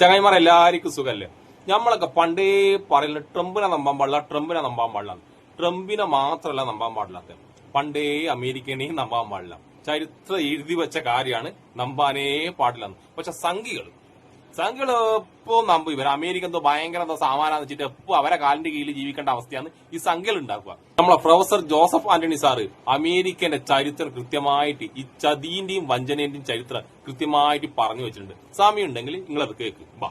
ചങ്ങായിമാർ എല്ലാവർക്കും സുഖല്ലേ? നമ്മളൊക്കെ പണ്ടേ പറയുന്നത് ട്രംപിനെ നമ്പാൻ പാടില്ല ട്രംപിനെ നമ്പാൻ പാടില്ല. ട്രംപിനെ മാത്രമല്ല നമ്പാൻ പാടില്ലാത്ത പണ്ടേ അമേരിക്കനെയും നമ്പാൻ പാടില്ല. ചരിത്രം എഴുതി വെച്ച കാര്യമാണ് നമ്പാനേ പാടില്ലെന്ന് പക്ഷെ സംഘികൾ സംഘികൾ എപ്പോ നമ്പും ഇവർ അമേരിക്ക എന്തോ ഭയങ്കര എന്തോ സാമാനാന്ന് വെച്ചിട്ട് എപ്പോ അവരെ കാലിന്റെ കീഴിൽ ജീവിക്കേണ്ട അവസ്ഥയാണ് ഈ സംഘങ്ങൾ ഉണ്ടാക്കുക. നമ്മളെ പ്രൊഫസർ ജോസഫ് ആന്റണി സാറ് അമേരിക്കന്റെ ചരിത്രം കൃത്യമായിട്ട് ഈ ചതിന്റെയും വഞ്ചനേന്റെയും ചരിത്രം കൃത്യമായിട്ട് പറഞ്ഞു വെച്ചിട്ടുണ്ട്. സമയം ഉണ്ടെങ്കിൽ നിങ്ങളത് കേക്ക്. വാ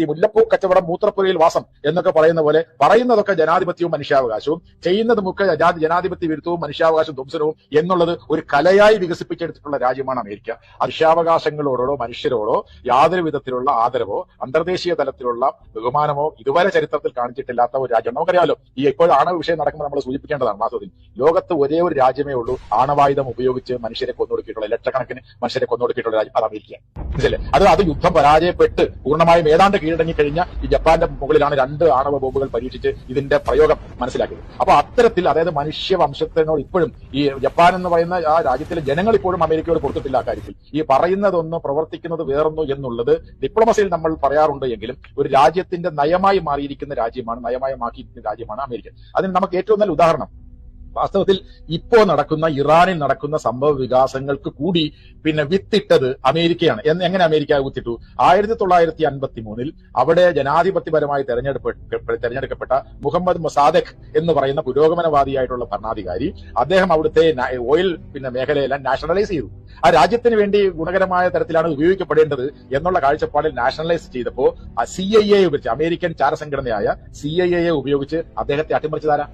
ഈ മുല്ലപ്പൂ കച്ചവടം മൂത്രപ്പുരയിൽ വാസം എന്നൊക്കെ പറയുന്ന പോലെ പറയുന്നതൊക്കെ ജനാധിപത്യവും മനുഷ്യാവകാശവും ചെയ്യുന്നതുമൊക്കെ ജനാധിപത്യ വിരുദ്ധവും മനുഷ്യാവകാശ ധ്വംസനവും എന്നുള്ളത് ഒരു കലയായി വികസിപ്പിച്ചെടുത്തിട്ടുള്ള രാജ്യമാണ് അമേരിക്ക. മനുഷ്യാവകാശങ്ങളോടോ മനുഷ്യരോടോ യാതൊരു വിധത്തിലുള്ള ആദരവോ അന്തർദേശീയ തലത്തിലുള്ള ബഹുമാനമോ ഇതുവരെ ചരിത്രത്തിൽ കാണിച്ചിട്ടില്ലാത്ത ഒരു രാജ്യം നമുക്കറിയാലോ ഈ ഇപ്പോൾ ആണവ വിഷയം നടക്കുമ്പോൾ നമ്മൾ സൂചിപ്പിക്കേണ്ടതാണ് വാസ്തവത്തിൽ ലോകത്ത് ഒരേ ഒരു രാജ്യമേ ഉള്ളൂ. ആണവായുധം ഉപയോഗിച്ച് മനുഷ്യരെ കൊന്നൊടുക്കിയിട്ടുള്ള ലക്ഷക്കണക്കിന് മനുഷ്യരെ കൊന്നൊടുക്കിയിട്ടുള്ള രാജ്യം അത് അമേരിക്ക അത് അത് യുദ്ധം പരാജയപ്പെട്ട് പൂർണമായും ഏതാണ്ട് കീഴടങ്ങി കഴിഞ്ഞ ഈ ജപ്പാന്റെ മുകളിലാണ് രണ്ട് ആണവ ബോംബുകൾ പരീക്ഷിച്ച് ഇതിന്റെ പ്രയോഗം മനസ്സിലാക്കിയത്. അപ്പൊ അത്തരത്തിൽ അതായത് മനുഷ്യവംശത്തിനോട് ഇപ്പോഴും ഈ ജപ്പാൻ എന്ന് പറയുന്ന ആ രാജ്യത്തിലെ ജനങ്ങൾ ഇപ്പോഴും അമേരിക്കയോട് കൊടുത്തിട്ടില്ല ആ കാര്യത്തിൽ. ഈ പറയുന്നതൊന്ന് പ്രവർത്തിക്കുന്നത് വേറൊന്നു എന്നുള്ളത് ഡിപ്ലോമസിയിൽ നമ്മൾ പറയാറുണ്ട് എങ്കിലും ഒരു രാജ്യത്തിന്റെ നയമായി മാറിയിരിക്കുന്ന രാജ്യമാണ് നയമായി മാക്കിയിരിക്കുന്ന രാജ്യമാണ് അമേരിക്ക. അതിന് നമുക്ക് ഏറ്റവും നല്ല ഉദാഹരണം വാസ്തവത്തിൽ ഇപ്പോ നടക്കുന്ന ഇറാനിൽ നടക്കുന്ന സംഭവ വികാസങ്ങൾക്ക് കൂടി പിന്നെ വിത്തിട്ടത് അമേരിക്കയാണ്. എന്ന് എങ്ങനെ അമേരിക്ക വിത്തിട്ടു? ആയിരത്തി തൊള്ളായിരത്തി അൻപത്തി മൂന്നിൽ അവിടെ ജനാധിപത്യപരമായി തെരഞ്ഞെടുപ്പ് തെരഞ്ഞെടുക്കപ്പെട്ട മുഹമ്മദ് മൊസാദക് എന്ന് പറയുന്ന പുരോഗമനവാദിയായിട്ടുള്ള ഭരണാധികാരി അദ്ദേഹം അവിടുത്തെ ഓയിൽ പിന്നെ മേഖലയെല്ലാം നാഷണലൈസ് ചെയ്തു. ആ രാജ്യത്തിന് വേണ്ടി ഗുണകരമായ തരത്തിലാണ് ഉപയോഗിക്കപ്പെടേണ്ടത് എന്നുള്ള കാഴ്ചപ്പാടിൽ നാഷണലൈസ് ചെയ്തപ്പോ സി ഐ എ ഉപയോഗിച്ച് അമേരിക്കൻ ചാരസംഘടനയായ സി ഐ എ ഉപയോഗിച്ച് അദ്ദേഹത്തെ അട്ടിമറിച്ചതാരാ?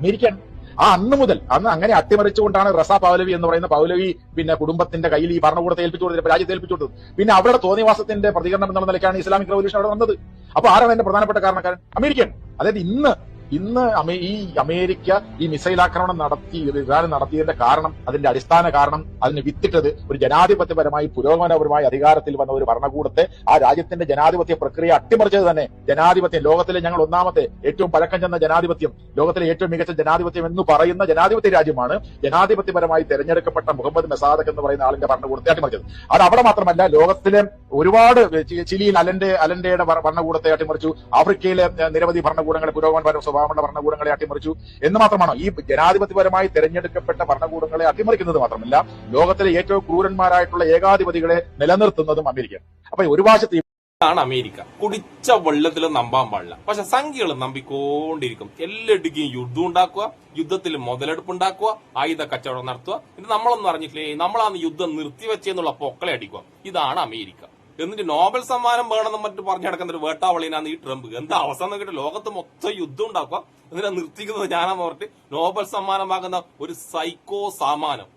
അമേരിക്കയാണ്. ആ അന്ന് മുതൽ അന്ന് അങ്ങനെ അട്ടിമറിച്ചുകൊണ്ടാണ് റസ പൗലവി എന്ന് പറയുന്ന പൗലവി പിന്നെ കുടുംബത്തിന്റെ കയ്യിൽ ഈ ഭരണകൂടത്തെ ഏൽപ്പിച്ചു കൊടുത്തത് രാജ്യത്തെ ഏൽപ്പിച്ചു കൊടുത്തത്. പിന്നെ അവരുടെ തോന്നിവാസത്തിന്റെ പ്രതികരണം എന്നുള്ള നിലയ്ക്കാണ് ഇസ്ലാമിക് റവല്യൂഷൻ അവിടെ വന്നത്. അപ്പൊ ആരാണ് അതിന്റെ പ്രധാനപ്പെട്ട കാരണക്കാരൻ? അമേരിക്കൻ അതായത് ഇന്ന് ഇന്ന് ഈ അമേരിക്ക ഈ മിസൈൽ ആക്രമണം നടത്തി ഇറാൻ നടത്തിയതിന്റെ കാരണം അതിന്റെ അടിസ്ഥാന കാരണം അതിന് വിത്തിട്ടത് ഒരു ജനാധിപത്യപരമായി പുരോഗമനപരമായി അധികാരത്തിൽ വന്ന ഒരു ഭരണകൂടത്തെ ആ രാജ്യത്തിന്റെ ജനാധിപത്യ പ്രക്രിയ അട്ടിമറിച്ചത് തന്നെ. ജനാധിപത്യം ലോകത്തിലെ ഞങ്ങൾ ഒന്നാമത്തെ ഏറ്റവും പഴക്കം ചെന്ന ജനാധിപത്യം ലോകത്തിലെ ഏറ്റവും മികച്ച ജനാധിപത്യം എന്ന് പറയുന്ന ജനാധിപത്യ രാജ്യമാണ് ജനാധിപത്യപരമായി തെരഞ്ഞെടുക്കപ്പെട്ട മുഹമ്മദ് മെസാദക് എന്ന് പറയുന്ന ആളിന്റെ ഭരണകൂടത്തെ അട്ടിമറിച്ചത്. അത് അവിടെ മാത്രമല്ല ലോകത്തിലെ ഒരുപാട് ചിലിയിൽ അലന്റെ അലന്റെയുടെ ഭര- ഭരണകൂടത്തെ അട്ടിമറിച്ചു. ആഫ്രിക്കയിലെ നിരവധി ഭരണകൂടങ്ങളെ പുരോഗമന സ്വഭാവമുള്ള ഭരണകൂടങ്ങളെ അട്ടിമറിച്ചു എന്ന് മാത്രമാണോ? ഈ ജനാധിപത്യപരമായി തെരഞ്ഞെടുക്കപ്പെട്ട ഭരണകൂടങ്ങളെ അട്ടിമറിക്കുന്നത് മാത്രമല്ല ലോകത്തിലെ ഏറ്റവും ക്രൂരന്മാരായിട്ടുള്ള ഏകാധിപതികളെ നിലനിർത്തുന്നതും അമേരിക്ക. അപ്പൊ ഒരു വശത്ത് ആണ് അമേരിക്ക. കുടിച്ച വെള്ളത്തിൽ നമ്പാൻ പാടില്ല. പക്ഷെ സംഖ്യകൾ നമ്പിക്കൊണ്ടിരിക്കും. എല്ലായിടക്കും യുദ്ധം ഉണ്ടാക്കുക യുദ്ധത്തിൽ മുതലെടുപ്പ് ഉണ്ടാക്കുക ആയുധ കച്ചവടം നടത്തുക. ഇത് നമ്മളൊന്നും അറിഞ്ഞിട്ടില്ലേ? നമ്മളാണ് യുദ്ധം നിർത്തിവെച്ചെന്നുള്ള പൊക്കളെ അടിക്കുക. ഇതാണ് അമേരിക്ക. എന്നിട്ട് നോബൽ സമ്മാനം വേണമെന്ന് മറ്റ് പറഞ്ഞു നടക്കുന്ന ഒരു വേട്ടാവളിനാണ് ഈ ട്രംപ്. എന്താ അവസാനം നോക്കിയിട്ട് ലോകത്ത് മൊത്തം യുദ്ധം ഉണ്ടാക്കുക? എന്നിട്ട് നിർത്തിക്കുന്നത് ഞാനാ പറഞ്ഞിട്ട് നോബൽ സമ്മാനമാകുന്ന ഒരു സൈക്കോ സമ്മാനം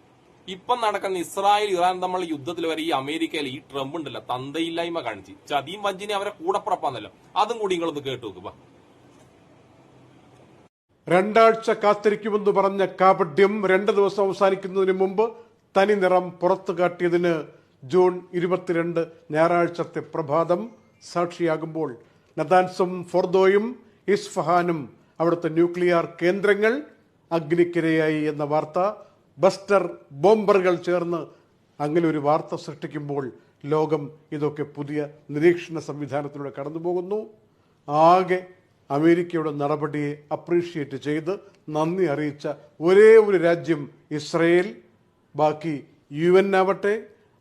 ഇപ്പം നടക്കുന്ന ഇസ്രായേൽ ഇറാൻ തമ്മിലുള്ള യുദ്ധത്തിൽ വരെ ഈ അമേരിക്കയിൽ ഈ ട്രംപ് ഉണ്ടല്ലോ തന്തയില്ലായ്മ കാണിച്ച്. ചതിയും വഞ്ചിനെ അവരെ കൂടെ പുറപ്പാന്നല്ലോ. അതും കൂടി നിങ്ങളൊന്ന് കേട്ടു നോക്കുക രണ്ടാഴ്ച കാത്തിരിക്കുമെന്ന് പറഞ്ഞ കാപട്യം രണ്ട് ദിവസം അവസാനിക്കുന്നതിന് മുമ്പ് തനി നിറം പുറത്തു കാട്ടിയതിന് ജൂൺ ഇരുപത്തിരണ്ട് ഞായറാഴ്ചത്തെ പ്രഭാതം സാക്ഷിയാകുമ്പോൾ നദാൻസും ഫോർദോയും ഇസ്ഫഹാനും അവിടുത്തെ ന്യൂക്ലിയർ കേന്ദ്രങ്ങൾ അഗ്നിക്കിരയായി എന്ന വാർത്ത ബസ്റ്റർ ബോംബറുകൾ ചേർന്ന് അങ്ങനെ ഒരു വാർത്ത സൃഷ്ടിക്കുമ്പോൾ ലോകം ഇതൊക്കെ പുതിയ നിരീക്ഷണ സംവിധാനത്തിലൂടെ കടന്നു പോകുന്നു ആകെ അമേരിക്കയുടെ നടപടിയെ അപ്രീഷിയേറ്റ് ചെയ്ത് നന്ദി അറിയിച്ച ഒരേ ഒരു രാജ്യം ഇസ്രയേൽ. ബാക്കി യു എൻ ആവട്ടെ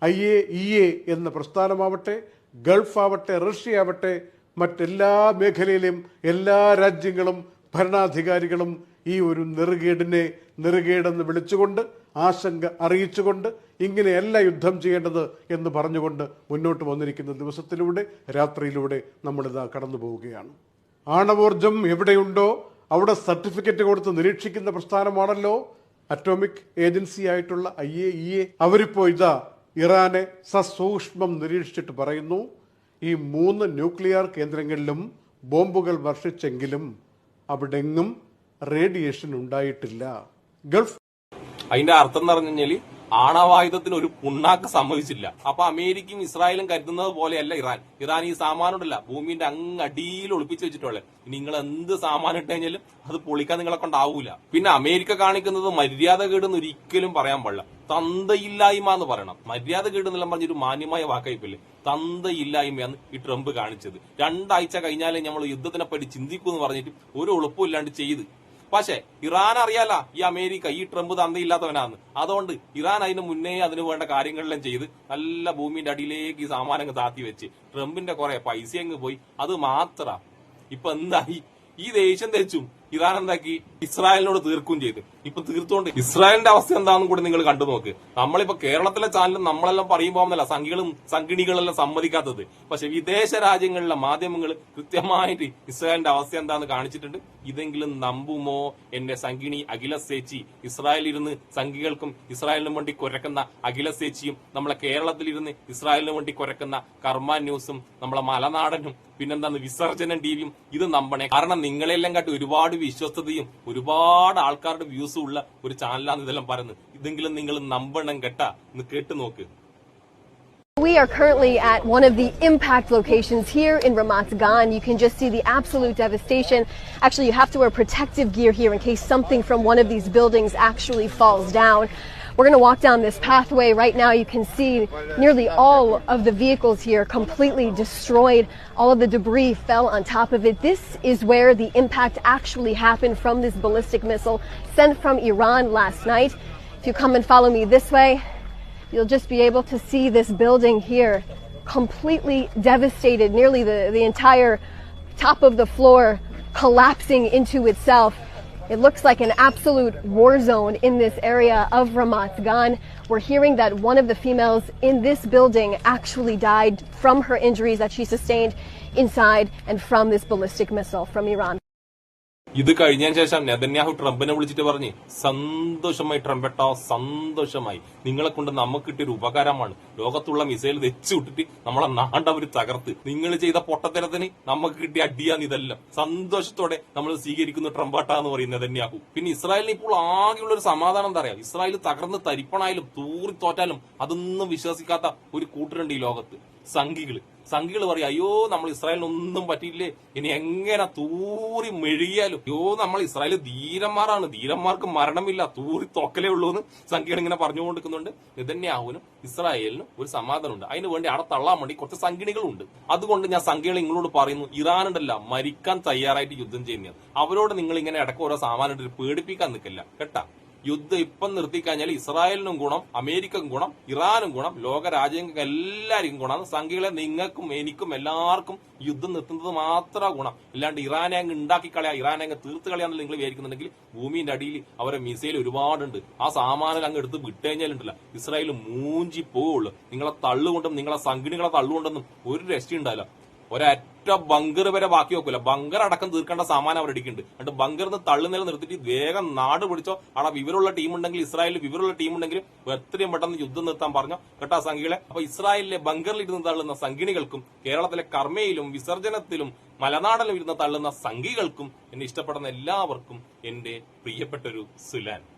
ഐ എ ഇ എ എന്ന പ്രസ്ഥാനമാവട്ടെ ഗൾഫ് ആവട്ടെ റഷ്യ ആവട്ടെ മറ്റെല്ലാ മേഖലയിലും എല്ലാ രാജ്യങ്ങളും ഭരണാധികാരികളും ഈ ഒരു നെറുകേടിനെ നെറുകേടെന്ന് വിളിച്ചുകൊണ്ട് ആശങ്ക അറിയിച്ചുകൊണ്ട് ഇങ്ങനെയല്ല യുദ്ധം ചെയ്യേണ്ടത് എന്ന് പറഞ്ഞുകൊണ്ട് മുന്നോട്ട് വന്നിരിക്കുന്ന ദിവസത്തിലൂടെ രാത്രിയിലൂടെ നമ്മളിതാ കടന്നു പോവുകയാണ്. ആണവോർജം എവിടെയുണ്ടോ? അവിടെ സർട്ടിഫിക്കറ്റ് കൊടുത്ത് നിരീക്ഷിക്കുന്ന പ്രസ്ഥാനമാണല്ലോ. അറ്റോമിക് ഏജൻസി ആയിട്ടുള്ള ഐ എ ഇ എ അവരിപ്പോ ഇതാ ഇറാനെ സസൂക്ഷ്മം നിരീക്ഷിച്ചിട്ട് പറയുന്നു ഈ മൂന്ന് ന്യൂക്ലിയർ കേന്ദ്രങ്ങളിലും ബോംബുകൾ വർഷിച്ചെങ്കിലും അവിടെങ്ങും റേഡിയേഷൻ ഉണ്ടായിട്ടില്ല. ഗൾഫ് അതിന്റെ അർത്ഥം എന്ന് പറഞ്ഞു കഴിഞ്ഞാൽ ആണവായുധത്തിന് ഒരു പുണ്ണാക്ക് സംഭവിച്ചില്ല. അപ്പൊ അമേരിക്കയും ഇസ്രായേലും കരുതുന്നത് പോലെയല്ല ഇറാൻ. ഇറാൻ ഈ സാമാനുണ്ടല്ല ഭൂമിന്റെ അങ്ങ് അടിയിൽ ഒളിപ്പിച്ചു വെച്ചിട്ടുള്ളത്. നിങ്ങൾ എന്ത് സാമാനം ഇട്ട് കഴിഞ്ഞാലും അത് പൊളിക്കാൻ നിങ്ങളെ കൊണ്ടാവൂല. പിന്നെ അമേരിക്ക കാണിക്കുന്നത് മര്യാദ കേടെന്ന് ഒരിക്കലും പറയാൻ പാടില്ല. തന്തയില്ലായ്മ എന്ന് പറയണം. മര്യാദ കേടെന്നെല്ലാം പറഞ്ഞൊരു മാന്യമായ വാക്കയപ്പില്ലേ? തന്തയില്ലായ്മയാണ് ഈ ട്രംപ് കാണിച്ചത്. രണ്ടാഴ്ച കഴിഞ്ഞാലേ നമ്മൾ യുദ്ധത്തിനെ പറ്റി ചിന്തിക്കൂ എന്ന് പറഞ്ഞിട്ട് ഒരു എളുപ്പമില്ലാണ്ട് ചെയ്ത് പക്ഷേ ഇറാൻ അറിയാല ഈ അമേരിക്ക ഈ ട്രംപ് തന്തയില്ലാത്തവനാന്ന്. അതുകൊണ്ട് ഇറാൻ അതിന് മുന്നേ അതിന് വേണ്ട കാര്യങ്ങളെല്ലാം ചെയ്ത് നല്ല ഭൂമിന്റെ അടിയിലേക്ക് ഈ സാമാനങ്ങൾ താത്തി വെച്ച് ട്രംപിന്റെ കുറെ പൈസ അങ്ങ് പോയി. അത് മാത്ര. ഇപ്പൊ എന്തായി? ഈ ദേഷ്യം തെച്ചും ഇറാൻ എന്താക്കി ഇസ്രായേലിനോട് തീർക്കും ചെയ്ത്. ഇപ്പൊ തീർത്തുകൊണ്ട് ഇസ്രായേലിന്റെ അവസ്ഥ എന്താണെന്നും കൂടി നിങ്ങൾ കണ്ടു നോക്ക്. നമ്മളിപ്പോ കേരളത്തിലെ ചാനലും നമ്മളെല്ലാം പറയുമ്പോന്നല്ല സംഘികളും സംഘിണികളെല്ലാം സമ്മതിക്കാത്തത്. പക്ഷെ വിദേശ രാജ്യങ്ങളിലെ മാധ്യമങ്ങൾ കൃത്യമായിട്ട് ഇസ്രായേലിന്റെ അവസ്ഥ എന്താണെന്ന് കാണിച്ചിട്ടുണ്ട്. ഇതെങ്കിലും നമ്പുമോ? എന്റെ സംഘിണി അഖില സേച്ചി ഇസ്രായേലിരുന്ന് സംഘികൾക്കും ഇസ്രായേലിനും വേണ്ടി കുരക്കുന്ന അഖില സേച്ചിയും നമ്മളെ കേരളത്തിലിരുന്ന് ഇസ്രായേലിന് വേണ്ടി കുരക്കുന്ന കർമ്മ ന്യൂസും നമ്മളെ മലനാടനും പിന്നെന്താണ് വിസർജനം ടിവിയും ഇത് നമ്പണേ. കാരണം നിങ്ങളെല്ലാം കാട്ടി ഒരുപാട് വിശ്വസ്തതയും ഒരുപാട് ആൾക്കാരുടെ വ്യൂസും ഉള്ള ഒരു ചാനലാണ് ഇതെല്ലാം പറയുന്നത് ഇതെങ്കിലും നിങ്ങൾ നമ്പണം കേട്ട ഒന്ന് കേട്ടു നോക്ക് We are currently at one of the impact locations here in Ramat Gan. You can just see the absolute devastation. Actually, you have to wear protective gear here in case something from one of these buildings actually falls down. We're going to walk down this pathway. Right now, you can see nearly all of the vehicles here completely destroyed. All of the debris fell on top of it. This is where the impact actually happened from this ballistic missile sent from Iran last night. If you come and follow me this way, you'll just be able to see this building here completely devastated, nearly the, the entire top of the floor collapsing into itself. It looks like an absolute war zone in this area of Ramat Gan. We're hearing that one of the females in this building actually died from her injuries that she sustained inside and from this ballistic missile from Iran. ഇത് കഴിഞ്ഞതിന് ശേഷം Netanyahu ട്രംപിനെ വിളിച്ചിട്ട് പറഞ്ഞ് സന്തോഷമായി ട്രംപെട്ടോ സന്തോഷമായി. നിങ്ങളെ കൊണ്ട് നമുക്ക് കിട്ടിയൊരു ഉപകാരമാണ്. ലോകത്തുള്ള മിസൈൽ വെച്ചു വിട്ടിട്ട് നമ്മളെ നാണ്ടവര് തകർത്ത്. നിങ്ങൾ ചെയ്ത പൊട്ടത്തരത്തിന് നമുക്ക് കിട്ടിയ അടിയാന്ന് ഇതെല്ലാം. സന്തോഷത്തോടെ നമ്മൾ സ്വീകരിക്കുന്നു ട്രംപാട്ട എന്ന് പറയും നെതന്യാഹു. പിന്നെ ഇസ്രായേലിന് ഇപ്പോൾ ആകെയുള്ള ഒരു സമാധാനം എന്താ പറയാ ഇസ്രായേൽ തകർന്ന് തരിപ്പണായാലും തൂറി തോറ്റാലും അതൊന്നും വിശ്വസിക്കാത്ത ഒരു കൂട്ടരുണ്ട് ഈ ലോകത്ത്. സംഘികൾ. സംഘികൾ പറയും അയ്യോ നമ്മൾ ഇസ്രായേലിനൊന്നും പറ്റിയില്ലേ? ഇനി എങ്ങനെ തൂറി മെഴുകിയാലും? അയ്യോ നമ്മൾ ഇസ്രായേൽ ധീരന്മാരാണ്. ധീരന്മാർക്ക് മരണമില്ല. തൂറി തോക്കലേ ഉള്ളൂ എന്ന് സംഘികൾ ഇങ്ങനെ പറഞ്ഞുകൊണ്ടിരിക്കുന്നുണ്ട്. ഇതന്നെയാവുനും ഇസ്രായേലിനും ഒരു സമാധാനമുണ്ട്. അതിന് വേണ്ടി അവിടെ തള്ളാൻ വേണ്ടി കുറച്ച് സംഘിണികളുണ്ട്. അതുകൊണ്ട് ഞാൻ സംഘികളെ നിങ്ങളോട് പറയുന്നു ഇറാൻ ഉണ്ടല്ല മരിക്കാൻ തയ്യാറായിട്ട് യുദ്ധം ചെയ്യുന്നത്. അവരോട് നിങ്ങൾ ഇങ്ങനെ ഇടയ്ക്ക് ഓരോ സാമാനം പേടിപ്പിക്കാൻ നിൽക്കില്ല. കേട്ടാ? യുദ്ധം ഇപ്പം നിർത്തിക്കഴിഞ്ഞാൽ ഇസ്രായേലിനും ഗുണം അമേരിക്കക്കും ഗുണം ഇറാനും ഗുണം ലോക രാജ്യങ്ങൾക്ക് എല്ലാവർക്കും ഗുണം. സംഘികളെ നിങ്ങൾക്കും എനിക്കും എല്ലാവർക്കും യുദ്ധം നിർത്തുന്നത് മാത്രം ഗുണം. അല്ലാണ്ട് ഇറാനെ അങ്ങ് ഉണ്ടാക്കി കളയാ ഇറാനെ അങ്ങ് തീർത്ത് കളയാന്ന് നിങ്ങൾ വിചാരിക്കുന്നുണ്ടെങ്കിൽ ഭൂമിന്റെ അടിയിൽ അവരെ മിസൈൽ ഒരുപാടുണ്ട്. ആ സാമാനം അങ്ങ് എടുത്ത് വിട്ടുകഴിഞ്ഞാലുണ്ടല്ല ഇസ്രായേൽ മൂഞ്ചി പോവുള്ളൂ നിങ്ങളെ തള്ളുകൊണ്ടും നിങ്ങളെ സംഘടനകളെ തള്ളുകൊണ്ടൊന്നും ഒരു രക്ഷയുണ്ടാവില്ല. ഒരൊറ്റ ബങ്കർ വരെ ബാക്കി വെക്കൂല. ബങ്കർ അടക്കം തീർക്കേണ്ട സാമാനം അവർ എടുക്കുന്നുണ്ട് എന്നിട്ട് ബങ്കറിന്ന് തള്ളുനില നിർത്തിയിട്ട് വേഗം നാട് പിടിച്ചോ. അവിടെ വിവരമുള്ള ടീം ഉണ്ടെങ്കിൽ ഇസ്രായേലിൽ വിവരമുള്ള ഉണ്ടെങ്കിലും എത്രയും പെട്ടെന്ന് യുദ്ധം നിർത്താൻ പറഞ്ഞു. കേട്ടാ സംഘികളെ? അപ്പൊ ഇസ്രായേലിലെ ബങ്കറിൽ ഇരുന്ന് തള്ളുന്ന സംഘിണികൾക്കും കേരളത്തിലെ കർമ്മയിലും വിസർജനത്തിലും മലനാടിലും ഇരുന്ന് തള്ളുന്ന സംഘികൾക്കും എന്നെ ഇഷ്ടപ്പെടുന്ന എല്ലാവർക്കും എന്റെ പ്രിയപ്പെട്ടൊരു സുലാൻ.